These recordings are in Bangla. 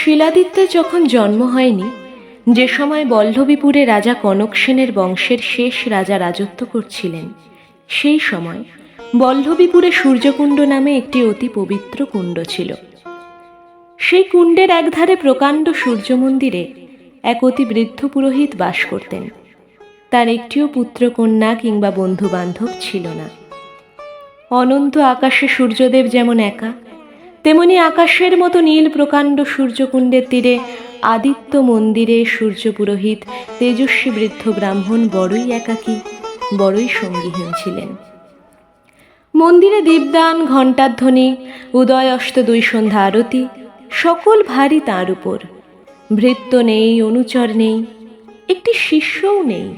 শিলাদিত্যের যখন জন্ম হয়নি, যে সময় বল্লভীপুরে রাজা কনক সেনের বংশের শেষ রাজা রাজত্ব করছিলেন, সেই সময় বল্লভীপুরে সূর্যকুণ্ড নামে একটি অতি পবিত্র কুণ্ড ছিল। সেই কুণ্ডের একধারে প্রকাণ্ড সূর্য মন্দিরে এক অতি বৃদ্ধ পুরোহিত বাস করতেন। তার একটিও পুত্রকন্যা কিংবা বন্ধু বান্ধব ছিল না। অনন্ত আকাশে সূর্যদেব যেমন একা তেমনি আকাশের মতো নীল প্রকাণ্ড সূর্যকুণ্ডের তীরে আদিত্য মন্দিরে সূর্য পুরোহিত তেজস্বী বৃদ্ধ ব্রাহ্মণ বড়ই একাকী, বড়ই সঙ্গীহীন ছিলেন। মন্দিরে দীপদান, ঘণ্টাধ্বনি, উদয় অষ্ট দুই সন্ধ্যা আরতি, সকল ভারী তাঁর উপর। ভৃত্য নেই, অনুচর নেই, একটি শিষ্যও নেই।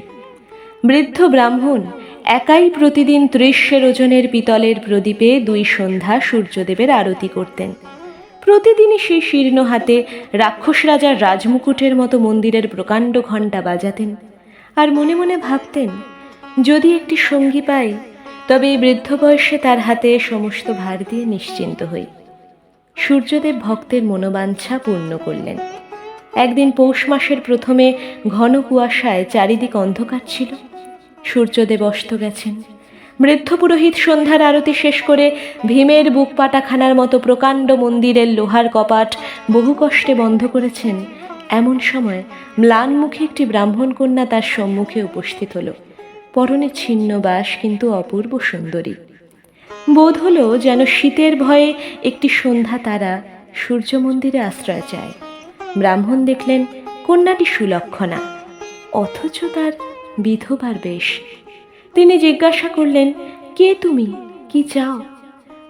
বৃদ্ধ ব্রাহ্মণ একাই প্রতিদিন ত্রিশের ওজনের পিতলের প্রদীপে দুই সন্ধ্যা সূর্যদেবের আরতি করতেন। প্রতিদিনই সেই শীর্ণ হাতে রাক্ষস রাজার রাজমুকুটের মতো মন্দিরের প্রকাণ্ড ঘণ্টা বাজাতেন। আর মনে মনে ভাবতেন, যদি একটি সঙ্গী পাই, তবে এই বৃদ্ধ বয়সে তার হাতে সমস্ত ভার দিয়ে নিশ্চিন্ত হই। সূর্যদেব ভক্তের মনোবাঞ্ছা পূর্ণ করলেন। একদিন পৌষ মাসের প্রথমে ঘন কুয়াশায় চারিদিক অন্ধকার ছিল। সূর্যদেব অস্ত গেছেন। বৃদ্ধ পুরোহিত সন্ধ্যার আরতি শেষ করে ভীমের বুক পাটাখানার মতো প্রকাণ্ড মন্দিরের লোহার কপাট বহু কষ্টে বন্ধ করেছেন। এমন সময় ম্লানমুখী একটি ব্রাহ্মণ কন্যা তার সম্মুখে উপস্থিত হলো। পরনে ছিন্ন বাস, কিন্তু অপূর্ব সুন্দরী। বোধ হলো যেন শীতের ভয়ে একটি সন্ধ্যা তারা সূর্য মন্দিরে আশ্রয় চায়। ব্রাহ্মণ দেখলেন, কন্যাটি সুলক্ষণা। অথচ তার বিধবার বেশ। তিনি জিজ্ঞাসা করলেন, কে তুমি? কি চাও?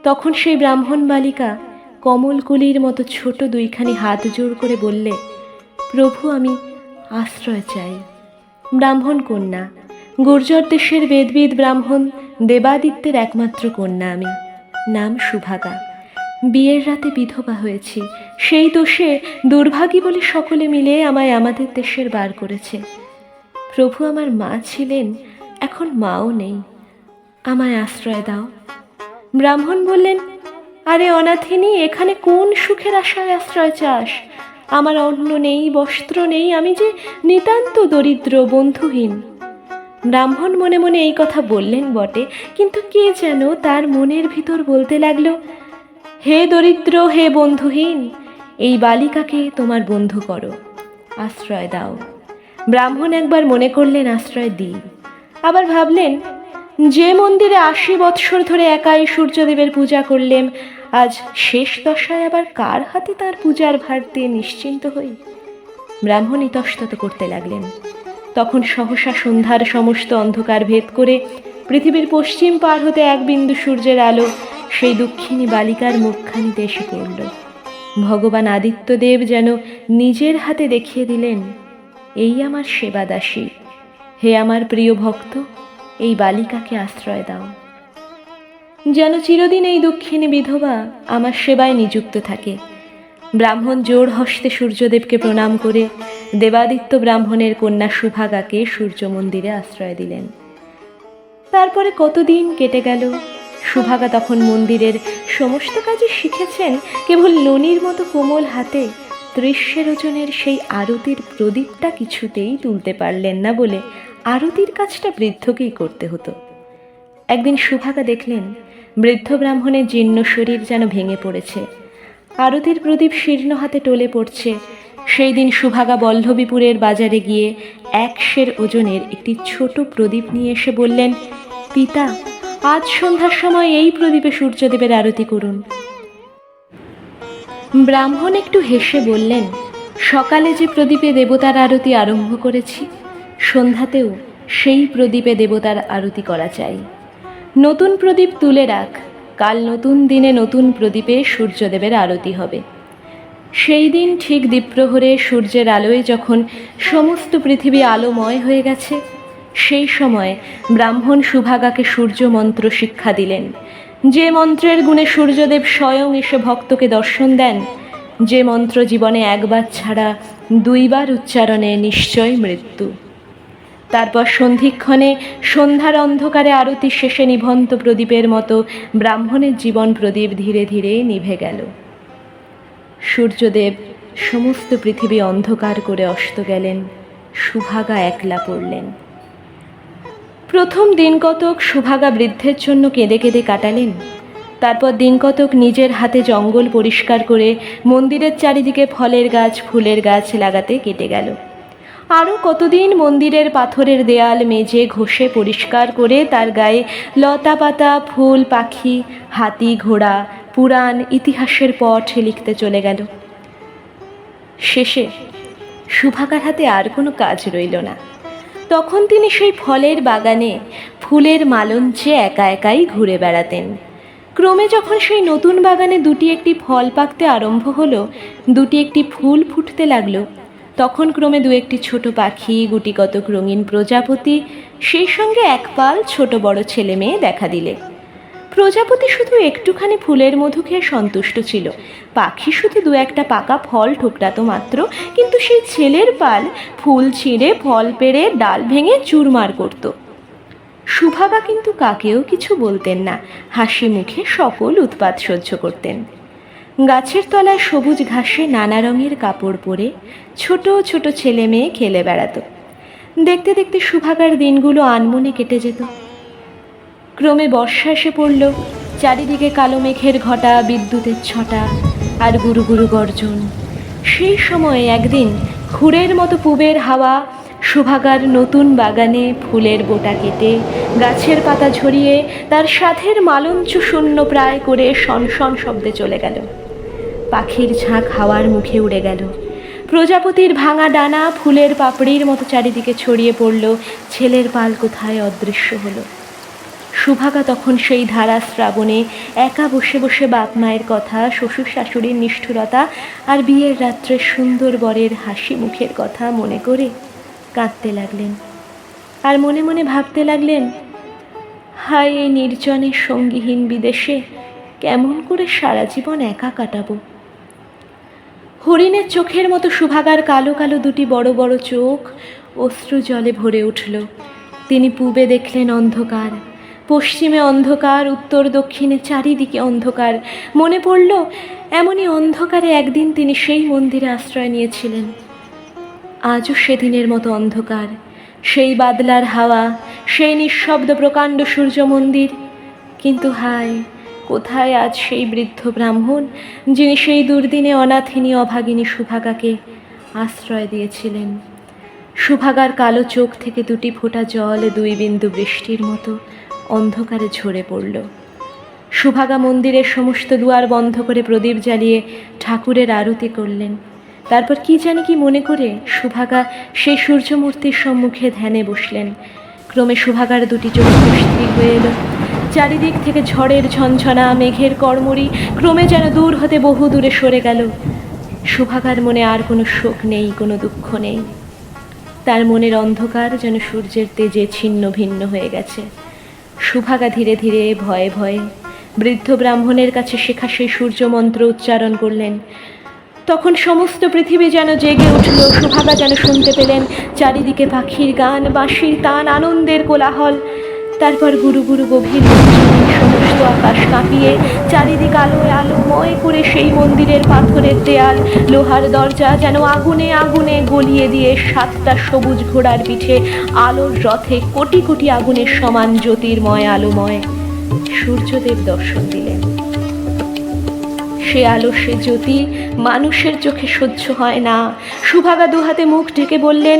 তখন সেই ব্রাহ্মণ বালিকা কমলকুলির মতো ছোট দুইখানি হাত জোড় করে বললে, প্রভু, আমি আশ্রয় চাই। ব্রাহ্মণ কন্যা, গুর্জর দেশের বেদবিদ ব্রাহ্মণ, দেবাদিত্যের একমাত্র কন্যা আমি, নাম সুভাগা বিয়ের রাতে বিধবা হয়েছি। সেই দোষে দুর্ভাগী বলে সকলে মিলে আমায় আমাদের দেশের বার করেছে। প্রভু আমার মা ছিলেন, এখন মাও নেই। আমায় আশ্রয় দাও। ব্রাহ্মণ বললেন, আরে অনাথিনী, এখানে কোন সুখের আশায় আশ্রয় চাস? আমার অন্ন নেই, বস্ত্র নেই, আমি যে নিতান্ত দরিদ্র, বন্ধুহীন। ব্রাহ্মণ মনে মনে এই কথা বললেন বটে, কিন্তু কে যেন তার মনের ভিতর বলতে লাগল, হে দরিদ্র, হে বন্ধুহীন, এই বালিকাকে তোমার বন্ধু করো। আশ্রয় দাও। ব্রাহ্মণ একবার মনে করলেন আশ্রয় দিই। আবার ভাবলেন, যে মন্দিরে আশি বৎসর ধরে একাই সূর্যদেবের পূজা করলেম, আজ শেষ দশায় আবার কার হাতে তার পূজার ভার দিয়ে নিশ্চিন্ত হই? ব্রাহ্মণ ইতস্তত করতে লাগলেন। তখন সহসা সন্ধ্যার সমস্ত অন্ধকার ভেদ করে পৃথিবীর পশ্চিম পার হতে এক বিন্দু সূর্যের আলো সেই দুঃখিনী বালিকার মুখখানিতে এসে পড়ল। ভগবান আদিত্যদেব যেন নিজের হাতে দেখিয়ে দিলেন এই আমার সেবাদাসী। হে আমার প্রিয় ভক্ত, এই বালিকাকে আশ্রয় দাও। যেন চিরদিন এই দুঃখিনী বিধবা আমার সেবায় নিযুক্ত থাকে। ব্রাহ্মণ জোর হস্তে সূর্যদেবকে প্রণাম করে দেবাদিত্য ব্রাহ্মণের কন্যা সুভাগাকে সূর্য মন্দিরে আশ্রয় দিলেন। তারপরে কতদিন কেটে গেল? সুভাগা তখন মন্দিরের সমস্ত কাজই শিখেছেন, কেবল ননির মতো কোমল হাতে ত্রিশের ওজনের সেই আরতির প্রদীপটা কিছুতেই তুলতে পারলেন না বলে আরতির কাজটা বৃদ্ধকেই করতে হতো। একদিন সুভাগা দেখলেন, বৃদ্ধ ব্রাহ্মণের জীর্ণ শরীর যেন ভেঙে পড়েছে। আরতির প্রদীপ শীর্ণ হাতে টলে পড়ছে। সেই দিন সুভাগা বল্লভীপুরের বাজারে গিয়ে একশের ওজনের একটি ছোট প্রদীপ নিয়ে এসে বললেন, পিতা, আজ সন্ধ্যার সময় এই প্রদীপে সূর্যদেবের আরতি করুন। ব্রাহ্মণ একটু হেসে বললেন, সকালে যে প্রদীপে দেবতার আরতি আরম্ভ করেছি, সন্ধ্যাতেও সেই প্রদীপে দেবতার আরতি করা চাই। নতুন প্রদীপ তুলে রাখ, কাল নতুন দিনে নতুন প্রদীপে সূর্যদেবের আরতি হবে। সেই দিন ঠিক দ্বীপ্রহরে সূর্যের আলোয় যখন সমস্ত পৃথিবী আলোময় হয়ে গেছে, সেই সময় ব্রাহ্মণ সুভাগাকে সূর্য মন্ত্র শিক্ষা দিলেন। যে মন্ত্রের গুণে সূর্যদেব স্বয়ং এসে ভক্তকে দর্শন দেন, যে মন্ত্র জীবনে একবার ছাড়া দুইবার উচ্চারণে নিশ্চয় মৃত্যু। তারপর সন্ধিক্ষণে সন্ধ্যার অন্ধকারে আরতি শেষে নিভন্ত প্রদীপের মতো ব্রাহ্মণের জীবন প্রদীপ ধীরে ধীরে নিভে গেল। সূর্যদেব সমস্ত পৃথিবী অন্ধকার করে অস্ত গেলেন, সুভাগা একলা পড়লেন। প্রথম দিন কতক সুভাগা বৃদ্ধের জন্য কেঁদে কেঁদে কাটালেন। তারপর দিন কতক নিজের হাতে জঙ্গল পরিষ্কার করে মন্দিরের চারিদিকে ফলের গাছ, ফুলের গাছ লাগাতে কেটে গেল। আরও কতদিন মন্দিরের পাথরের দেয়াল মেজে ঘষে পরিষ্কার করে তার গায়ে লতা পাতা ফুল, পাখি, হাতি, ঘোড়া, পুরাণ, ইতিহাসের পট লিখতে চলে গেল। শেষে সুভাগার হাতে আর কোনো কাজ রইল না। তখন তিনি সেই ফলের বাগানে ফুলের মালঞ্চে একা একাই ঘুরে বেড়াতেন। ক্রমে যখন সেই নতুন বাগানে দুটি একটি ফল পাকতে আরম্ভ হলো, দুটি একটি ফুল ফুটতে লাগল, তখন ক্রমে দু একটি ছোট পাখি, গুটিকতক রঙিন প্রজাপতি, সেই সঙ্গে একপাল ছোট বড় ছেলে মেয়ে দেখা দিলে। প্রজাপতি শুধু একটুখানি ফুলের মধু খেয়ে সন্তুষ্ট ছিল। পাখি শুধু দু একটা পাকা ফল ঠোকরাতো মাত্র, কিন্তু সেই ছেলের পাল ফুল ছিঁড়ে, ফল পেড়ে, ডাল ভেঙে চুরমার করত। সুভাগা কিন্তু কাকেও কিছু বলতেন না, হাসি মুখে সকল উৎপাত সহ্য করতেন। গাছের তলায় সবুজ ঘাসে নানা রঙের কাপড় পরে ছোট ছোট ছেলে মেয়ে খেলে বেড়াতো। দেখতে দেখতে সুভাগার দিনগুলো আনমনে কেটে যেত। ক্রমে বর্ষা এসে পড়ল। চারিদিকে কালো মেঘের ঘটা, বিদ্যুতের ছটা, আর গুরু গুরু গর্জন। সেই সময়ে একদিন খুরের মতো পুবের হাওয়া সুভাগার নতুন বাগানে ফুলের বোটা কেটে গাছের পাতা ঝরিয়ে তার সাথের মালঞ্চ শূন্য প্রায় করে সনসন শব্দে চলে গেল। পাখির ঝাঁক হাওয়ার মুখে উড়ে গেল। প্রজাপতির ভাঙা ডানা ফুলের পাপড়ির মতো চারিদিকে ছড়িয়ে পড়ল। ছেলের পাল কোথায় অদৃশ্য হলো। সুভাগা তখন সেই ধারা শ্রাবণে একা বসে বসে বাপ মায়ের কথা, শ্বশুর শাশুড়ির নিষ্ঠুরতা আর বিয়ের রাত্রে সুন্দর বরের হাসি মুখের কথা মনে করে কাঁদতে লাগলেন। আর মনে মনে ভাবতে লাগলেন, হায় এই নির্জনে সঙ্গীহীন বিদেশে কেমন করে সারা জীবন একা কাটাবো। হরিণের চোখের মতো সুভাগার কালো কালো দুটি বড় বড় চোখ অশ্রু জলে ভরে উঠল। তিনি পূবে দেখলেন অন্ধকার। পশ্চিমে অন্ধকার, উত্তর দক্ষিণে চারিদিকে অন্ধকার। মনে পড়ল, এমনই অন্ধকারে একদিন তিনি সেই মন্দিরে আশ্রয় নিয়েছিলেন। আজও সেদিনের মতো অন্ধকার। সেই বাদলার হাওয়া, সেই নিঃশব্দ প্রকাণ্ড সূর্য মন্দির। কিন্তু হায়, কোথায় আজ সেই বৃদ্ধ ব্রাহ্মণ, যিনি সেই দুর্দিনে অনাথিনী অভাগিনী সুভাগাকে আশ্রয় দিয়েছিলেন? সুভাগার কালো চোখ থেকে দুটি ফোঁটা জল দুই বিন্দু বৃষ্টির মতো অন্ধকারে ঝরে পড়ল। সুভাগা মন্দিরের সমস্ত দুয়ার বন্ধ করে প্রদীপ জ্বালিয়ে ঠাকুরের আরতি করলেন। তারপর কি জানি কি মনে করে সুভাগা সেই সূর্যমূর্তির সম্মুখে ধ্যানে বসলেন। ক্রমে সুভাগার দুটি চোখ স্থির হয়ে এলো। চারিদিক থেকে ঝড়ের ঝনঝনা, মেঘের কর্মরি ক্রমে যেন দূর হতে বহু দূরে সরে গেল। সুভাগার মনে আর কোনো শোক নেই, কোনো দুঃখ নেই। তার মনের অন্ধকার যেন সূর্যের তেজে ছিন্ন ভিন্ন হয়ে গেছে। সুভাগা ধীরে ধীরে ভয়ে ভয়ে বৃদ্ধ ব্রাহ্মণের কাছে শেখা সেই সূর্য মন্ত্র উচ্চারণ করলেন। তখন সমস্ত পৃথিবী যেন জেগে উঠল সুভাগা যেন শুনতে পেলেন চারিদিকে পাখির গান, বাঁশির তান, আনন্দের কোলাহল। তারপর গুরু গুরু গভীর সমস্ত আকাশ কাঁপিয়ে, চারিদিক আলোয় আলোময় করে সেই মন্দিরের পাথরের দেয়াল, লোহার দরজা যেন আগুনে আগুনে গলিয়ে দিয়ে সাতটা সবুজ ঘোড়ার পিঠে আলোর রথে কোটি কোটি আগুনের সমান জ্যোতির্ময় আলোময়। সূর্যদেব দর্শন দিলেন। সে আলো সে জ্যোতি, মানুষের চোখে সহ্য হয় না। সুভাগা দুহাতে মুখ ঢেকে বললেন,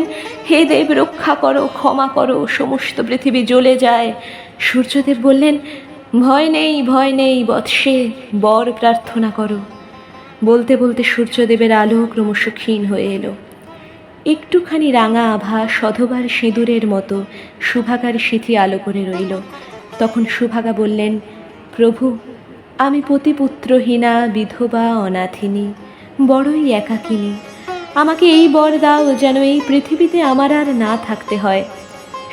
হে দেব, রক্ষা করো, ক্ষমা করো, সমস্ত পৃথিবী জ্বলে যায়। সূর্যদেব বললেন, ভয় নেই ভয় নেই, বৎসে, বর প্রার্থনা করো। বলতে বলতে সূর্যদেবের আলো ক্রমশ ক্ষীণ হয়ে এলো। একটুখানি রাঙা আভা সধবার সিঁদুরের মতো সুভাগার সিথি আলো করে রইল। তখন সুভাগা বললেন, প্রভু আমি পতিপুত্রহীনা, বিধবা, অনাথিনী, বড়ই একাকিনী। আমাকে এই বর দাও যেন এই পৃথিবীতে আমার আর না থাকতে হয়।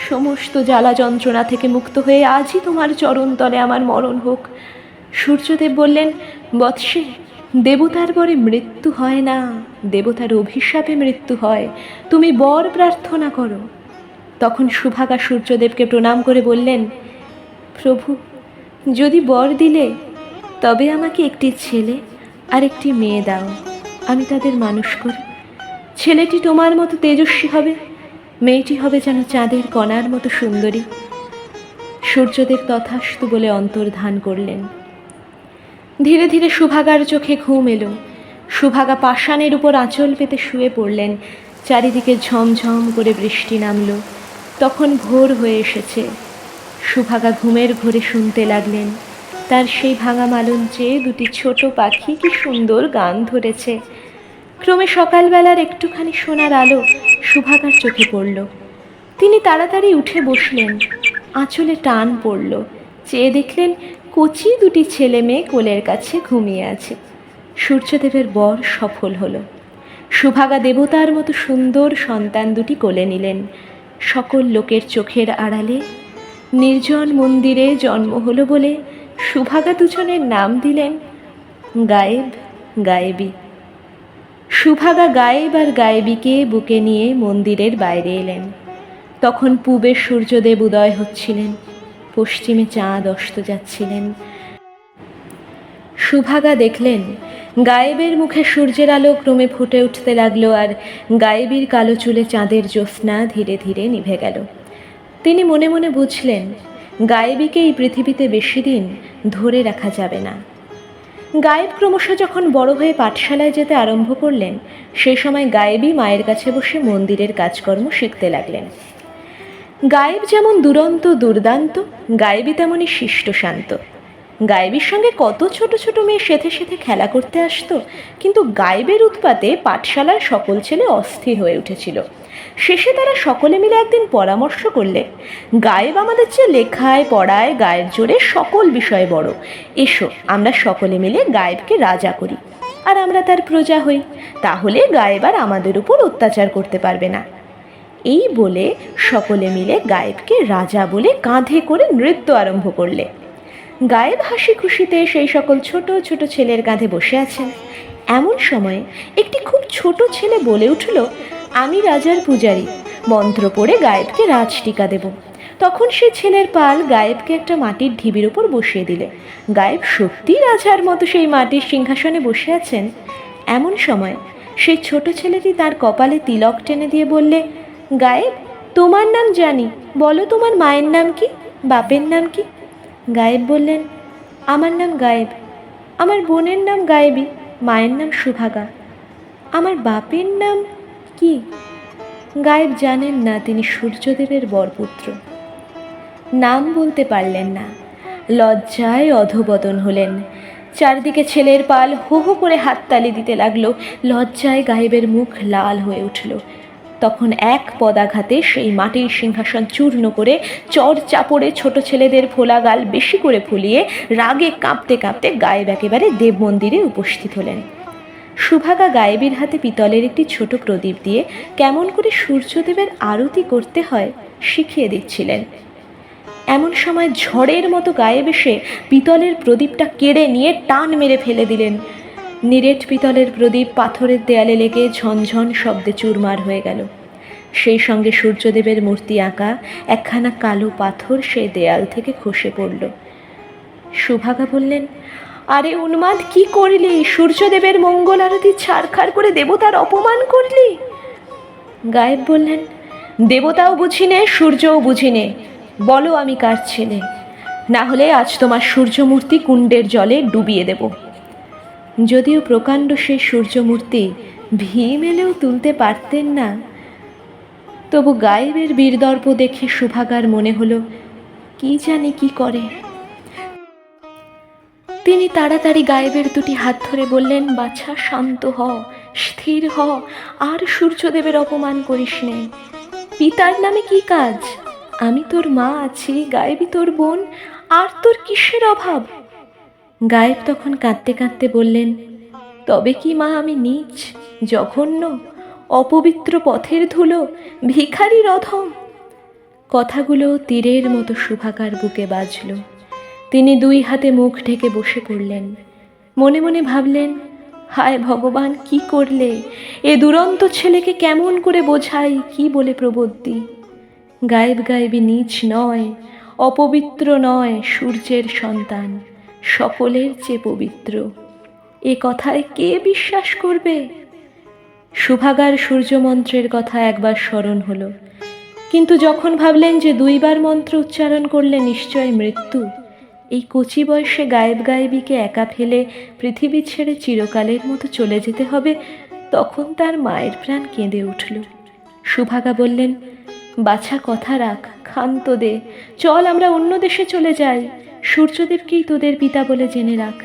সমস্ত জ্বালা যন্ত্রণা থেকে মুক্ত হয়ে আজই তোমার চরণতলে আমার মরণ হোক। সূর্যদেব বললেন, বৎসে, দেবতার বরে মৃত্যু হয় না। দেবতার অভিশাপে মৃত্যু হয়। তুমি বর প্রার্থনা করো। তখন সুভাগা সূর্যদেবকে প্রণাম করে বললেন, প্রভু, যদি বর দিলে তবে আমাকে একটি ছেলে আর একটি মেয়ে দাও। আমি তাদের মানুষ করি। ছেলেটি তোমার মতো তেজস্বী হবে, মেয়েটি হবে যেন চাঁদের কণার মতো সুন্দরী। সূর্যদেব তথাস্তু বলে অন্তর্ধান করলেন। ধীরে ধীরে সুভাগার চোখে ঘুম এলো। সুভাগা পাষাণের উপর আঁচল পেতে শুয়ে পড়লেন। চারিদিকে ঝমঝম করে বৃষ্টি নামল। তখন ভোর হয়ে এসেছে। সুভাগা ঘুমের ঘোরে শুনতে লাগলেন। তার সেই ভাঙা মালঞ্চে দুটি ছোট পাখি কি সুন্দর গান ধরেছে। ক্রমে সকালবেলার একটুখানি সোনার আলো সুভাগার চোখে পড়ল। তিনি তাড়াতাড়ি উঠে বসলেন। আঁচলে টান পড়ল। চেয়ে দেখলেন কচি দুটি ছেলে মেয়ে কোলের কাছে ঘুমিয়ে আছে। সূর্যদেবের বর সফল হলো। সুভাগা দেবতার মতো সুন্দর সন্তান দুটি কোলে নিলেন। সকল লোকের চোখের আড়ালে নির্জন মন্দিরে জন্ম হলো বলে সুভাগা দুজনের নাম দিলেন গায়েব গায়েবী। সুভাগা গায়েব আর গায়েবীকে বুকে নিয়ে মন্দিরের বাইরে এলেন। তখন পূবে সূর্যদেব উদয় হচ্ছিলেন, পশ্চিমে চাঁদ অস্ত যাচ্ছিলেন। সুভাগা দেখলেন, গায়েবের মুখে সূর্যের আলো ক্রমে ফুটে উঠতে লাগল আর গায়েবীর কালো চুলে চাঁদের জ্যোৎস্না ধীরে ধীরে নিভে গেল। তিনি মনে মনে বুঝলেন গায়েবীকে এই পৃথিবীতে বেশি দিন ধরে রাখা যাবে না। গায়েব ক্রমশ যখন বড় হয়ে পাঠশালায় যেতে আরম্ভ করলেন সেই সময় গায়েবী মায়ের কাছে বসে মন্দিরের কাজকর্ম শিখতে লাগলেন। গায়েব যেমন দুরন্ত, দুর্দান্ত, গায়েবী তেমনই শিষ্ট শান্ত। গায়েবীর সঙ্গে কত ছোট ছোট মেয়ে সেথে সেথে খেলা করতে আসতো, কিন্তু গায়েবের উৎপাতে পাঠশালার সকল ছেলে অস্থির হয়ে উঠেছিল। শেষে তারা সকলে মিলে একদিন পরামর্শ করলে, গায়েব আমাদের চেয়ে লেখায়, পড়ায়, গায়ের জোরে সকল বিষয়ে বড়। এসো, আমরা সকলে মিলে গায়েবকে রাজা করি, আর আমরা তার প্রজা হই। তাহলে গায়েব আর আমাদের উপর অত্যাচার করতে পারবে না। এই বলে সকলে মিলে গায়েবকে রাজা বলে কাঁধে করে নৃত্য আরম্ভ করলে। গায়েব হাসি খুশিতে সেই সকল ছোট ছোট ছেলের কাঁধে বসে আছেন। এমন সময় একটি খুব ছোট ছেলে বলে উঠল, আমি রাজার পূজারী, মন্ত্র পড়ে গায়েবকে রাজ টিকা দেব। তখন সে ছেলের পাল গায়েবকে একটা মাটির ঢিবির ওপর বসিয়ে দিলে। গায়েব সত্যি রাজার মতো সেই মাটির সিংহাসনে বসে আছেন। এমন সময় সেই ছোট ছেলেটি তার কপালে তিলক টেনে দিয়ে বললে, গায়েব, তোমার নাম জানি, বলো তোমার মায়ের নাম কি, বাপের নাম কি? গায়েব বললেন, আমার নাম গায়েব। আমার বোনের নাম গায়েবী, মায়ের নাম সুভাগা। আমার বাপের নাম কি? গায়েব জানেন না তিনি সূর্যদেবের বরপুত্র। নাম বলতে পারলেন না। লজ্জায় অধবদন হলেন। চারদিকে ছেলের পাল হো হো করে হাততালি দিতে লাগল। লজ্জায় গায়েবের মুখ লাল হয়ে উঠল। তখন এক পদাঘাতে সেই মাটির সিংহাসন চূর্ণ করে চর চাপড়ে ছোট ছেলেদের ফোলা গাল বেশি করে ফুলিয়ে রাগে কাঁপতে কাঁপতে গায়েব একেবারে দেব মন্দিরে উপস্থিত হলেন। সুভাগা গায়েবীর হাতে পিতলের একটি ছোট প্রদীপ দিয়ে কেমন করে সূর্যদেবের আরতি করতে হয় শিখিয়ে দিচ্ছিলেন। এমন সময় ঝড়ের মতো গায়ে বেশে পিতলের প্রদীপটা কেড়ে নিয়ে টান মেরে ফেলে দিলেন। নিরেট পিতলের প্রদীপ পাথরের দেয়ালে লেগে ঝনঝন শব্দে চুরমার হয়ে গেল। সেই সঙ্গে সূর্যদেবের মূর্তি আঁকা একখানা কালো পাথর সেই দেয়াল থেকে খসে পড়ল। সুভাগা বললেন, আরে উন্মাদ, কি করলি? সূর্যদেবের মঙ্গল আরতি ছাড়খাড় করে দেবতার অপমান করলি? গায়েব বললেন, দেবতাও বুঝি নে, সূর্যও বুঝি নে। বলো আমি কার ছেলে? না হলে আজ তোমার সূর্যমূর্তি কুণ্ডের জলে ডুবিয়ে দেব। যদিও প্রকাণ্ড সেই সূর্যমূর্তি ভীম এলেও তুলতে পারতেন না। তবু গায়েবের বীরদর্প দেখে সুভাগার মনে হলো, কি জানে কি করে? তিনি তাড়াতাড়ি গায়েবের দুটি হাত ধরে বললেন, বাছা, শান্ত হ, স্থির হ, আর সূর্যদেবের অপমান করিস নে। পিতার নামে কি কাজ? আমি তোর মা আছি, গায়েবী তোর বোন, আর তোর কিসের অভাব? গায়েব তখন কাঁদতে কাঁদতে বললেন, তবে কি মা আমি নীচ, জঘন্য, অপবিত্র পথের ধুলো, ভিখারি রথম? কথাগুলো তীরের মতো সুভাকার বুকে বাজল। তিনি দুই হাতে মুখ ঢেকে বসে পড়লেন। মনে মনে ভাবলেন, হায় ভগবান, কি করলে? এ দুরন্ত ছেলেকে কেমন করে বোঝাই? কি বলে প্রবদ্যি গায়েব গায়েবী নিচ নয়, অপবিত্র নয়, সূর্যের সন্তান। সকলের চেয়ে পবিত্র। এ কথায় কে বিশ্বাস করবে? সুভাগার সূর্যমন্ত্রের কথা একবার স্মরণ হলো। কিন্তু যখন ভাবলেন যে দুইবার মন্ত্র উচ্চারণ করলে নিশ্চয় মৃত্যু, এই কচি বয়সে গায়েব গায়েবীকে একা ফেলে পৃথিবী ছেড়ে চিরকালের মতো চলে যেতে হবে, তখন তার মায়ের প্রাণ কেঁদে উঠল। সুভাগা বললেন, বাছা, কথা রাখ, ক্ষান্ত দে। চল, আমরা অন্য দেশে চলে যাই। সূর্যদেবকেই তোদের পিতা বলে জেনে রাখ।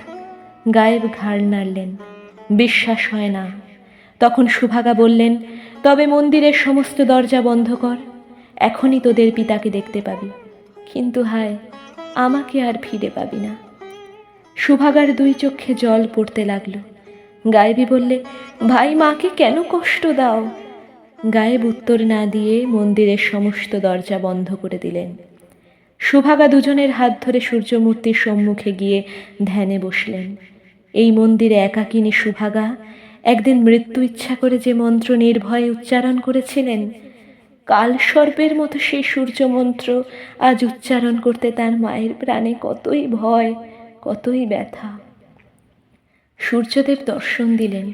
গায়েব ঘাড় নাড়লেন। বিশ্বাস হয় না। তখন সুভাগা বললেন, তবে মন্দিরের সমস্ত দরজা বন্ধ কর। এখনই তোদের পিতাকে দেখতে পাবি। কিন্তু হায়, আমাকে আর ফিরে পাবি না। সুভাগার দুই চোখে জল পড়তে লাগল। গায়েবী বললে, ভাই, মাকে কেন কষ্ট দাও? গায়েব উত্তর না দিয়ে মন্দিরের সমস্ত দরজা বন্ধ করে দিলেন। সুভাগা দুজনের হাত ধরে সূর্যমূর্তির সম্মুখে গিয়ে ধ্যানে বসলেন। এই মন্দিরে একাকিনী সুভাগা একদিন মৃত্যু ইচ্ছা করে যে মন্ত্র নির্ভয়ে উচ্চারণ করেছিলেন কাল সর্পের মতো সেই সূর্য মন্ত্র আজ উচ্চারণ করতে তার মায়ের প্রাণে কতই ভয়, কতই ব্যথা। সূর্যদেব দর্শন দিলেন।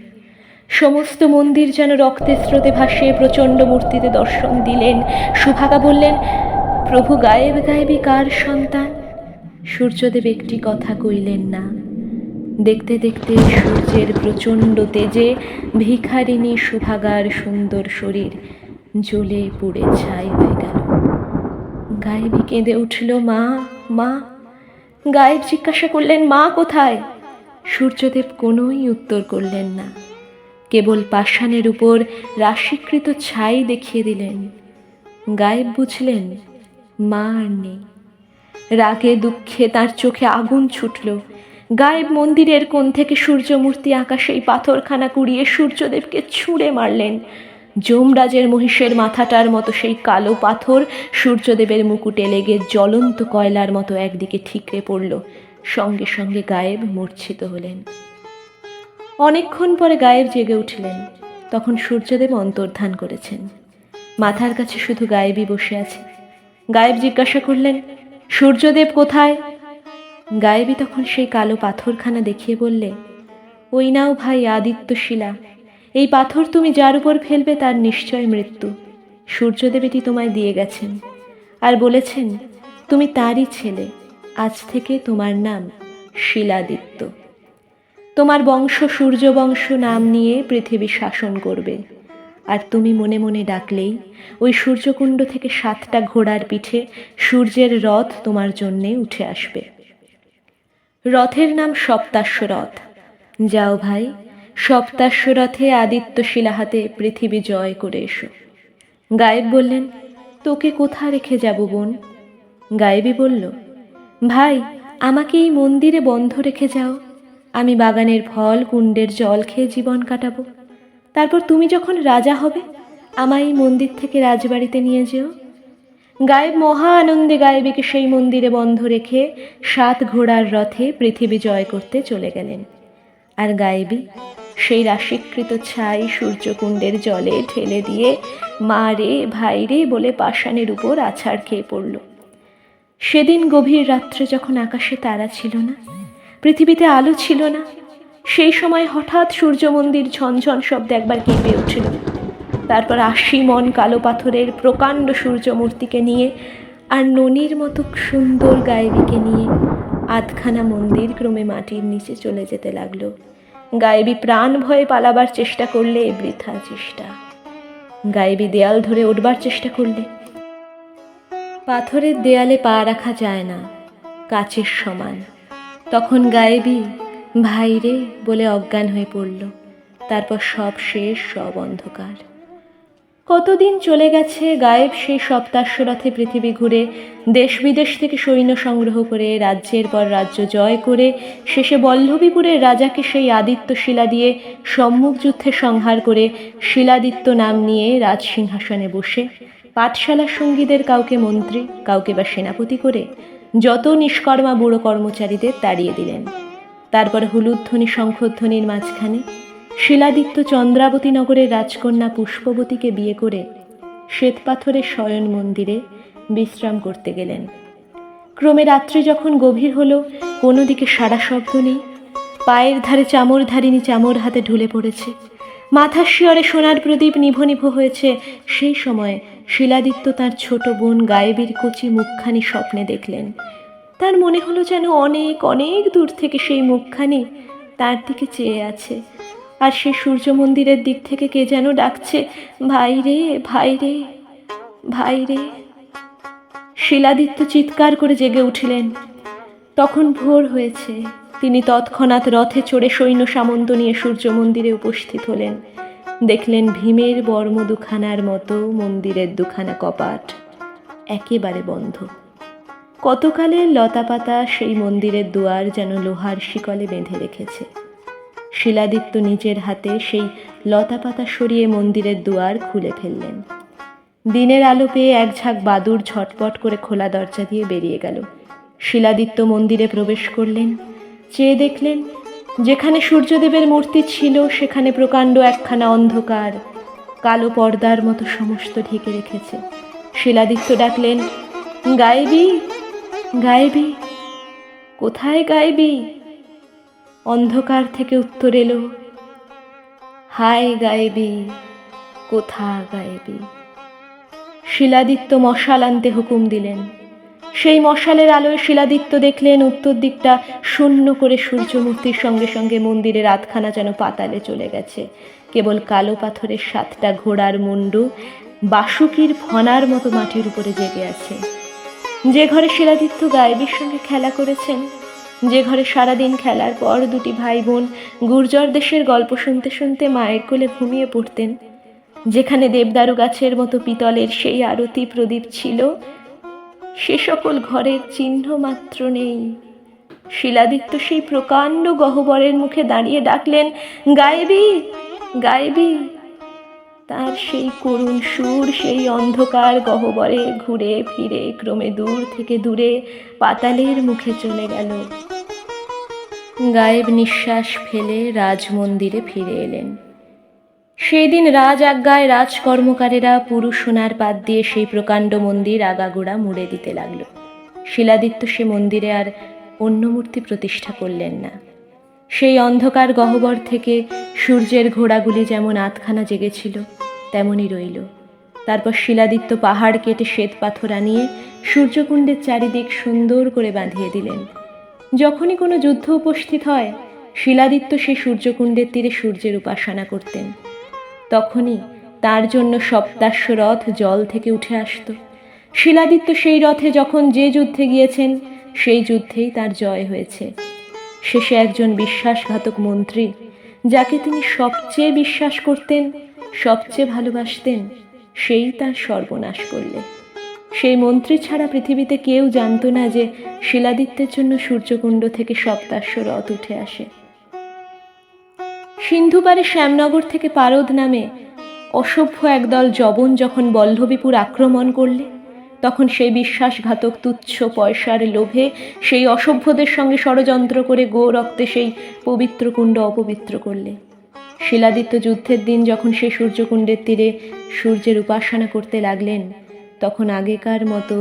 সমস্ত মন্দির যেন রক্তের স্রোতে ভাসিয়ে প্রচণ্ড মূর্তিতে দর্শন দিলেন। সুভাগা বললেন প্রভু গায়েব গায়েবী কার সন্তান? সূর্যদেব একটি কথা কইলেন না। দেখতে দেখতে সূর্যের প্রচণ্ড তেজে ভিখারিণী সুভাগার সুন্দর শরীর জ্বলে পুড়ে ছাই হয়ে গেল। গায়েবী কেঁদে উঠল, মা মা, গায়েব জিজ্ঞাসা করলেন, মা কোথায়? সূর্যদেব কোনোই উত্তর করলেন না। কেবল পাষাণের উপর রাশিকৃত ছাই দেখিয়ে দিলেন। গায়েব বুঝলেন মা আর নেই। রাগে দুঃখে তার চোখে আগুন ছুটল। গায়েব মন্দিরের কোণ থেকে সূর্যমূর্তি আঁকা সেই পাথরখানা কুড়িয়ে সূর্যদেবকে ছুঁড়ে মারলেন। যমরাজের মহিষের মাথাটার মতো সেই কালো পাথর সূর্যদেবের মুকুটে লেগে জ্বলন্ত কয়লার মতো একদিকে ঠিকরে পড়ল, সঙ্গে সঙ্গে গায়েব মূর্ছিত হলেন। অনেকক্ষণ পরে গায়েব জেগে উঠলেন, তখন সূর্যদেব অন্তর্ধান করেছেন। মাথার কাছে শুধু গায়েবই বসে আছে। গায়েব জিজ্ঞাসা করলেন, সূর্যদেব কোথায়? গায়েবী তখন সেই কালো পাথরখানা দেখিয়ে বললে, ওই নাও ভাই আদিত্য শিলা এই পাথর তুমি যার উপর ফেলবে তার নিশ্চয় মৃত্যু। সূর্যদেব এটি তোমায় দিয়ে গেছেন আর বলেছেন, তুমি তারই ছেলে, আজ থেকে তোমার নাম শিলাদিত্য। তোমার বংশ সূর্যবংশ নাম নিয়ে পৃথিবী শাসন করবে। আর তুমি মনে মনে ডাকলেই, ওই সূর্যকুণ্ড থেকে সাতটা ঘোড়ার পিঠে সূর্যের রথ তোমার জন্যে উঠে আসবে। রথের নাম সপ্তাশ্ব রথ যাও ভাই সপ্তাশ্ব রথে আদিত্য শিলাহাতে পৃথিবী জয় করে এসো। গায়েব বললেন, তোকে কোথা রেখে যাব বোন? গায়েবী বলল, ভাই, আমাকে এই মন্দিরে বন্ধ রেখে যাও। আমি বাগানের ফল, কুণ্ডের জল খেয়ে জীবন কাটাবো। তারপর তুমি যখন রাজা হবে, আমায় এই মন্দির থেকে রাজবাড়িতে নিয়ে যেও। গায়েব মহা আনন্দে গায়েবীকে সেই মন্দিরে বন্ধ রেখে সাত ঘোড়ার রথে পৃথিবী জয় করতে চলে গেলেন। আর গায়েবী সেই রাশিকৃত ছাই সূর্যকুণ্ডের জলে ঠেলে দিয়ে মা রে, ভাই রে বলে পাষাণের উপর আছাড় খেয়ে পড়ল। সেদিন গভীর রাত্রে যখন আকাশে তারা ছিল না, পৃথিবীতে আলো ছিল না সেই সময় হঠাৎ সূর্য মন্দির ঝনঝন শব্দে একবার কেঁপে উঠল। তারপর আশি মন কালো পাথরের প্রকাণ্ড সূর্যমূর্তিকে নিয়ে আর ননির মতো সুন্দর গায়েবীকে নিয়ে আধখানা মন্দির ক্রমে মাটির নিচে চলে যেতে লাগল। গায়েবী প্রাণ ভয়ে পালাবার চেষ্টা করলে বৃথা চেষ্টা। গায়েবী দেয়াল ধরে উঠবার চেষ্টা করলে। পাথরের দেয়ালে পা রাখা যায় না, কাচের সমান। তখন গায়েবী ভাই রে বলে অজ্ঞান হয়ে পড়ল। তারপর সব শেষ, সব অন্ধকার। কতদিন চলে গেছে গায়েব সেই সপ্তাশ্বরথে পৃথিবী ঘুরে, দেশ বিদেশ থেকে সৈন্য সংগ্রহ করে, রাজ্যের পর রাজ্য জয় করে, শেষে বল্লভীপুরের রাজাকে সেই আদিত্য শিলা দিয়ে সম্মুখ যুদ্ধে সংহার করে শিলাদিত্য নাম নিয়ে রাজসিংহাসনে বসে, পাঠশালার সঙ্গীদের কাউকে মন্ত্রী, কাউকে বা সেনাপতি করে, যত নিষ্কর্মা বুড়ো কর্মচারীদের তাড়িয়ে দিলেন। তারপর হুলুধ্বনি শঙ্খধ্বনির মাঝখানে শিলাদিত্য চন্দ্রাবতী নগরের রাজকন্যা পুষ্পবতীকে বিয়ে করে শ্বেতপাথরের শয়ন মন্দিরে বিশ্রাম করতে গেলেন। ক্রমে রাত্রি যখন গভীর হলো, কোনো দিকে সারা শব্দ নেই। পায়ের ধারে চামর ধারিনী চামর হাতে ঢুলে পড়েছে। মাথার শিয়রে সোনার প্রদীপ নিভ নিভ হয়েছে। সেই সময় শিলাদিত্য তার ছোট বোন গায়েবীর কচি মুখখানি স্বপ্নে দেখলেন। তার মনে হলো যেন অনেক অনেক দূর থেকে সেই মুখখানি তার দিকে চেয়ে আছে। আর সে সূর্য মন্দিরের দিক থেকে কে যেন ডাকছে, ভাই রে ভাই রে ভাই রে। শিলাদিত্য চিৎকার করে জেগে উঠিলেন। তখন ভোর হয়েছে। তিনি তৎক্ষণাৎ রথে চড়ে সৈন্য সামন্ত নিয়ে সূর্য মন্দিরে উপস্থিত হলেন। দেখলেন ভীমের বর্ম দুখানার মতো মন্দিরের দুখানা কপাট একেবারে বন্ধ। কতকালের লতাপাতা সেই মন্দিরের দুয়ার যেন লোহার শিকলে বেঁধে রেখেছে। শিলাদিত্য নিজের হাতে সেই লতাপাতা সরিয়ে মন্দিরের দুয়ার খুলে ফেললেন। দিনের আলো পেয়ে এক ঝাঁক বাদুর ঝটপট করে খোলা দরজা দিয়ে বেরিয়ে গেল। শিলাদিত্য মন্দিরে প্রবেশ করলেন, চেয়ে দেখলেন, যেখানে সূর্যদেবের মূর্তি ছিল, সেখানে প্রকাণ্ড একখানা অন্ধকার, কালো পর্দার মতো সমস্ত ঢেকে রেখেছে। শিলাদিত্য ডাকলেন, গায়েবি গায়েবি কোথায় গায়েবি অন্ধকার থেকে উত্তর এলো। হায় গায়েবি কোথা গায়েবি শিলাদিত্য মশাল আনতে হুকুম দিলেন। সেই মশালের আলোয় শিলাদিত্য দেখলেন, উত্তর দিকটা শূন্য করে সূর্যমূর্তির সঙ্গে সঙ্গে মন্দিরের আধখানা যেন পাতালে চলে গেছে। কেবল কালো পাথরের সাতটা ঘোড়ার মুন্ডু বাসুকির ফনার মতো মাটির উপরে জেগে আছে। যে ঘরে শিলাদিত্য গায়েবীর সঙ্গে খেলা করেছেন, যে ঘরে সারাদিন খেলার পর দুটি ভাই বোন গুর্জর দেশের গল্প শুনতে শুনতে মায়ের কোলে ঘুমিয়ে পড়তেন, যেখানে দেবদারু গাছের মতো পিতলের সেই আরতি প্রদীপ ছিল, সে সকল ঘরের চিহ্ন মাত্র নেই। শিলাদিত্য সেই প্রকাণ্ড গহ্বরের মুখে দাঁড়িয়ে ডাকলেন, গায়েবি গায়েবি। তার সেই করুণ সুর, সেই অন্ধকার গহ্বরে ঘুরে ফিরে, ক্রমে দূর থেকে দূরে পাতালের মুখে চলে গেল। গায়েব নিঃশ্বাস ফেলে রাজমন্দিরে ফিরে এলেন। সেই দিন রাজ আজ্ঞায় রাজকর্মকারেরা পুরুষ সোনার পাত দিয়ে সেই প্রকাণ্ড মন্দির আগাগোড়া মুড়ে দিতে লাগল। শিলাদিত্য সে মন্দিরে আর অন্য মূর্তি প্রতিষ্ঠা করলেন না। সেই অন্ধকার গহ্বর থেকে সূর্যের ঘোড়াগুলি যেমন আতখানা জেগেছিল, তেমনই রইল। তারপর শিলাদিত্য পাহাড় কেটে শ্বেত পাথর আনিয়ে সূর্যকুণ্ডের চারিদিক সুন্দর করে বাঁধিয়ে দিলেন। যখনই কোনো যুদ্ধ উপস্থিত হয়, শিলাদিত্য সেই সূর্যকুণ্ডের তীরে সূর্যের উপাসনা করতেন। তখনই তার জন্য সপ্তাশ্ব রথ জল থেকে উঠে আসত। শিলাদিত্য সেই রথে যখন যে যুদ্ধে গিয়েছেন, সেই যুদ্ধেই তার জয় হয়েছে। শেষে একজন বিশ্বাসঘাতক মন্ত্রী, যাকে তিনি সবচেয়ে বিশ্বাস করতেন, সবচেয়ে ভালোবাসতেন, সেই তার সর্বনাশ করলে। সেই মন্ত্রী ছাড়া পৃথিবীতে কেউ জানতো না যে শিলাদিত্যের জন্য সূর্যকুণ্ড থেকে সপ্তাশ্ব রথ উঠে আসে। সিন্ধুপারে শ্যামনগর থেকে পারদ নামে অসভ্য একদল জবন যখন বল্লভীপুর আক্রমণ করলে তখন সেই বিশ্বাসঘাতক তুচ্ছ পয়সার লোভে সেই অসভ্যদের সঙ্গে ষড়যন্ত্র করে গো রক্তে সেই পবিত্র কুণ্ড অপবিত্র করলে। শিলাদিত্য যুদ্ধের দিন যখন সেই সূর্যকুণ্ডের তীরে সূর্যের উপাসনা করতে লাগলেন, তখন আগেকার মতো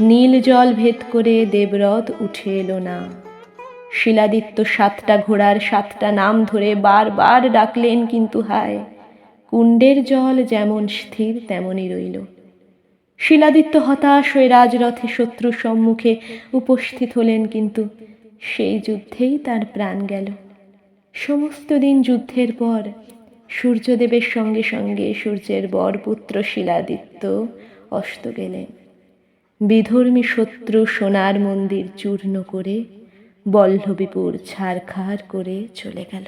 নীল জল ভেদ করে দেবরথ উঠে এলো না। শিলাদিত্য সাতটা ঘোড়ার সাতটা নাম ধরে বারবার ডাকলেন কিন্তু হায়, কুণ্ডের জল যেমন স্থির তেমনই রইল। শিলাদিত্য হতাশ হয়ে রাজরথে শত্রুর সম্মুখে উপস্থিত হলেন কিন্তু সেই যুদ্ধেই তার প্রাণ গেল। সমস্ত দিন যুদ্ধের পর সূর্যদেবের সঙ্গে সঙ্গে সূর্যের বরপুত্র শিলাদিত্য অস্ত গেলেন। বিধর্মী শত্রু সোনার মন্দির চূর্ণ করে বল্লভীপুর ছাড়খাড় করে চলে গেল।